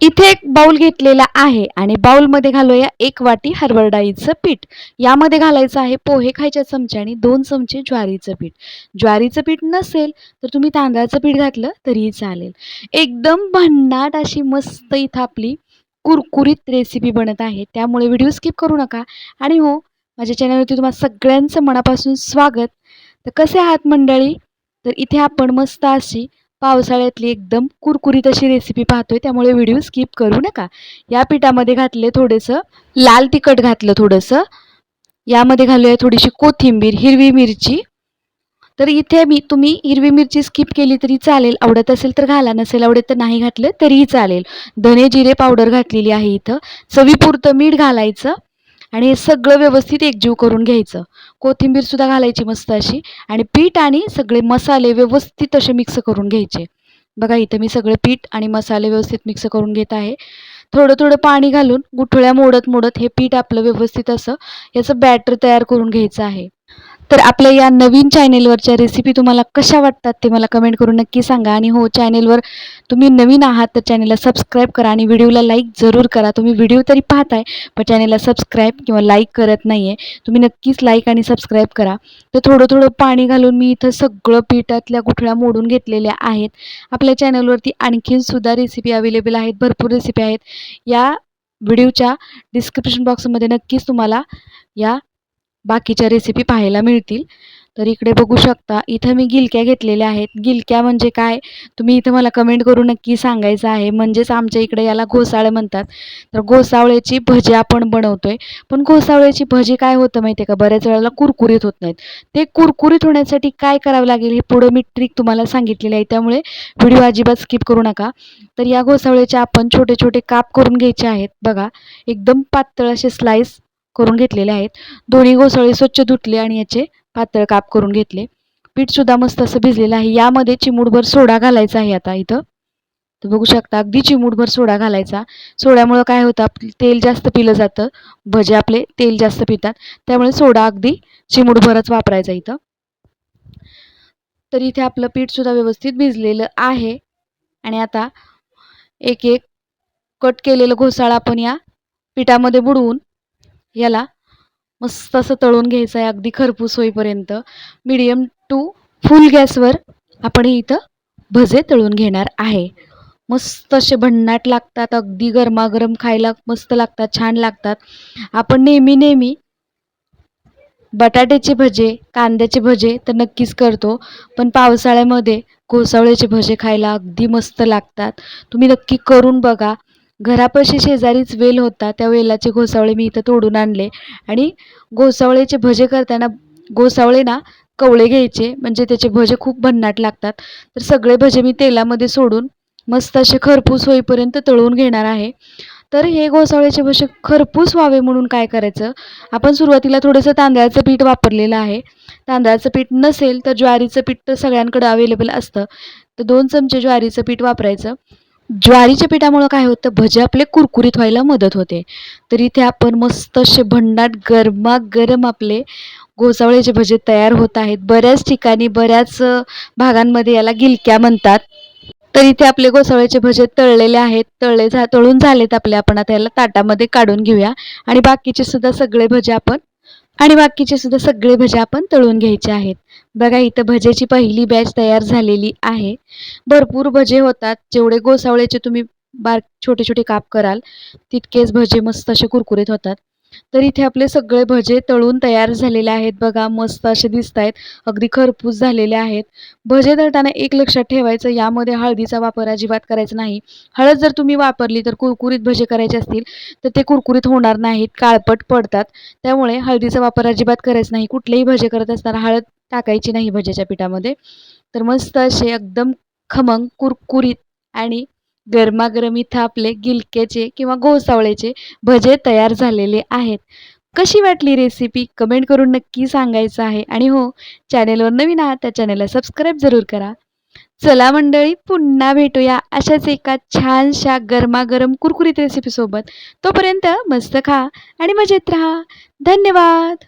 इथे एक बाउल घेतलेला आहे आणि बाऊलमध्ये घालूया एक वाटी हरभर डाळीचं पीठ. यामध्ये घालायचं आहे पोहे खायच्या चमच्याने दोन चमचे ज्वारीचं पीठ. ज्वारीचं पीठ नसेल तर तुम्ही तांदळाचं पीठ घातलं तरीही चालेल. एकदम भन्नाट अशी मस्त इथं आपली कुरकुरीत रेसिपी बनत आहे. त्यामुळे व्हिडिओ स्किप करू नका. आणि हो माझ्या चॅनलवरती तुम्हाला सगळ्यांचं मनापासून स्वागत. तर कसे आहात मंडळी? तर इथे आपण मस्त अशी पावसाळ्यातली एकदम कुरकुरीत अशी रेसिपी पाहतोय त्यामुळे व्हिडिओ स्किप करू नका. या पिठामध्ये घातले थोडंसं लाल तिखट घातलं थोडंसं. यामध्ये घालूया थोडीशी कोथिंबीर हिरवी मिरची. तर इथे मी तुम्ही हिरवी मिरची स्किप केली तरी चालेल आवडत असेल तर घाला नसेल आवडत तर नाही घातलं तरीही चालेल. धने जिरे पावडर घातलेली आहे इथं. चवीपुरतं मीठ घालायचं. आणि हे सगळं व्यवस्थित एकजीव करून घ्यायचं. कोथिंबीरसुद्धा घालायची मस्त अशी. आणि पीठ आणि सगळे मसाले व्यवस्थित असे मिक्स करून घ्यायचे. बघा इथं मी सगळे पीठ आणि मसाले व्यवस्थित मिक्स करून घेत आहे. थोडं थोडं पाणी घालून गुठळ्या मोडत मोडत हे पीठ आपलं व्यवस्थित असं याचं बॅटर तयार करून घ्यायचं आहे. तर आपल्या या नवीन चॅनेलवरच्या रेसिपी तुम्हाला कशा वाटतात ते मला कमेंट करून नक्की सांगा. आणि हो चॅनेलवर तुम्ही नवीन आहात तर चॅनेलला सबस्क्राईब करा आणि व्हिडिओला लाईक जरूर करा. तुम्ही व्हिडिओ तरी पाहताय पण चॅनेलला सबस्क्राईब किंवा लाईक करत नाही आहे तुम्ही नक्कीच लाईक आणि सबस्क्राईब करा. तर थोडं थोडं पाणी घालून मी इथं सगळं पिठातल्या गुठळ्या मोडून घेतलेल्या आहेत. आपल्या चॅनलवरती आणखीनसुद्धा रेसिपी अवेलेबल आहेत भरपूर रेसिपी आहेत. या व्हिडिओच्या डिस्क्रिप्शन बॉक्समध्ये नक्कीच तुम्हाला या बाकीच्या रेसिपी पाहायला मिळतील. तर इकडे बघू शकता इथं मी गिलक्या घेतलेल्या आहेत. गिलक्या म्हणजे काय? तुम्ही इथं मला कमेंट करून नक्की सांगायचं आहे. म्हणजेच आमच्या इकडे याला घोसाळं म्हणतात. तर घोसावळ्याची भजी आपण बनवतोय. पण घोसावळ्याची भजी काय होतं माहिती आहे का? बऱ्याच वेळेला कुरकुरीत होत नाहीत. ते कुरकुरीत होण्यासाठी काय करावं लागेल हे पुढं मी ट्रिक तुम्हाला सांगितलेली आहे. त्यामुळे व्हिडिओ अजिबात स्किप करू नका. तर या घोसावळ्याचे आपण छोटे छोटे काप करून घ्यायचे आहेत. बघा एकदम पातळ असे स्लाईस करून घेतलेले आहेत. दोन्ही घोसाळे स्वच्छ धुतले आणि याचे पातळ काप करून घेतले. पीठसुद्धा मस्त असं भिजलेलं आहे. यामध्ये चिमूटभर सोडा घालायचा आहे आता इथं. तर बघू शकता अगदी चिमूटभर सोडा घालायचा. सोड्यामुळं काय होतं आपलं तेल जास्त पिलं जातं. भजे आपले तेल जास्त पितात. त्यामुळे सोडा अगदी चिमूटभरच वापरायचा इथं. तर इथे आपलं पीठसुद्धा व्यवस्थित भिजलेलं आहे. आणि आता एक एक कट केलेलं घोसाळा आपण या पिठामध्ये बुडवून याला मस्त असं तळून घ्यायचं आहे अगदी खरपूस होईपर्यंत. मिडियम टू फुल गॅसवर आपण इथं भजे तळून घेणार आहे. मस्त असे भन्नाट लागतात अगदी गरमागरम खायला मस्त लागतात छान लागतात. आपण नेहमी नेहमी बटाट्याचे भजे कांद्याचे भजे तर नक्कीच करतो पण पावसाळ्यामध्ये कोसावळ्याचे भजे खायला अगदी मस्त लागतात. तुम्ही नक्की करून बघा. घरापाशी शेजारीच वेल होता. त्या वेलाचे घोसावळे मी इथं तोडून आणले. आणि घोसावळेचे भजे करताना घोसावळे ना कवळे घ्यायचे. म्हणजे त्याचे भजे खूप भन्नाट लागतात. तर सगळे भजे मी तेलामध्ये सोडून मस्त असे खरपूस होईपर्यंत तळून घेणार आहे. तर हे घोसावळ्याचे भजे खरपूस व्हावे म्हणून काय करायचं? आपण सुरुवातीला थोडंसं तांदळाचं पीठ वापरलेलं आहे. तांदळाचं पीठ नसेल तर ज्वारीचं पीठ तर सगळ्यांकडं अवेलेबल असतं. तर दोन चमचे ज्वारीचं पीठ वापरायचं. ज्वारीच्या पिठामुळं काय होतं? भजे आपले कुरकुरीत व्हायला मदत होते. तर इथे आपण मस्त असे भन्नाट गरमागरम आपले घोसावळ्याचे भजे तयार होत आहेत. बऱ्याच ठिकाणी बऱ्याच भागांमध्ये याला गिलक्या म्हणतात. तर इथे आपले घोसावळ्याचे भजे तळलेले आहेत. तळले झा तळून झालेत आपले. आपण आता याला ताटामध्ये काढून घेऊया. आणि बाकीचे सुद्धा सगळे भजे आपण आणि बाकीचे सुद्धा सगळे भजे आपण तळून घ्यायचे आहेत. बघा इथं भजेची पहिली बॅच तयार झालेली आहे. भरपूर भजे होतात. जेवढे गोसावळ्याचे तुम्ही बार छोटे छोटे काप कराल तितकेच भजे मस्त असे कुरकुरीत होतात. तर इथे आपले सगळे भजे तळून तयार झालेले आहेत बघा मस्त असे दिसत आहेत अगदी खरपूस झालेले आहेत. भजे तळताना एक लक्षात ठेवायचं यामध्ये हळदीचा वापर अजिबात करायचा नाही. हळद जर तुम्ही वापरली तर कुरकुरीत भजे करायचे असतील तर ते कुरकुरीत होणार नाहीत काळपट पडतात. त्यामुळे हळदीचा वापर अजिबात करायचा नाही. कुठलेही भजे करत असताना हळद टाकायची नाही भजेच्या पिठामध्ये. तर मस्त असे एकदम खमंग कुरकुरीत आणि गरमागरम इथं आपले गिलक्याचे किंवा घोसावळ्याचे भजे तयार झालेले आहेत. कशी वाटली रेसिपी कमेंट करून नक्की सांगायचं आहे. आणि हो चॅनेलवर नवीन आहात त्या चॅनेलला सबस्क्राईब जरूर करा. चला मंडळी पुन्हा भेटूया अशाच एका छानशा गरमागरम कुरकुरीत रेसिपीसोबत तोपर्यंत मस्त खा आणि मजेत राहा. धन्यवाद!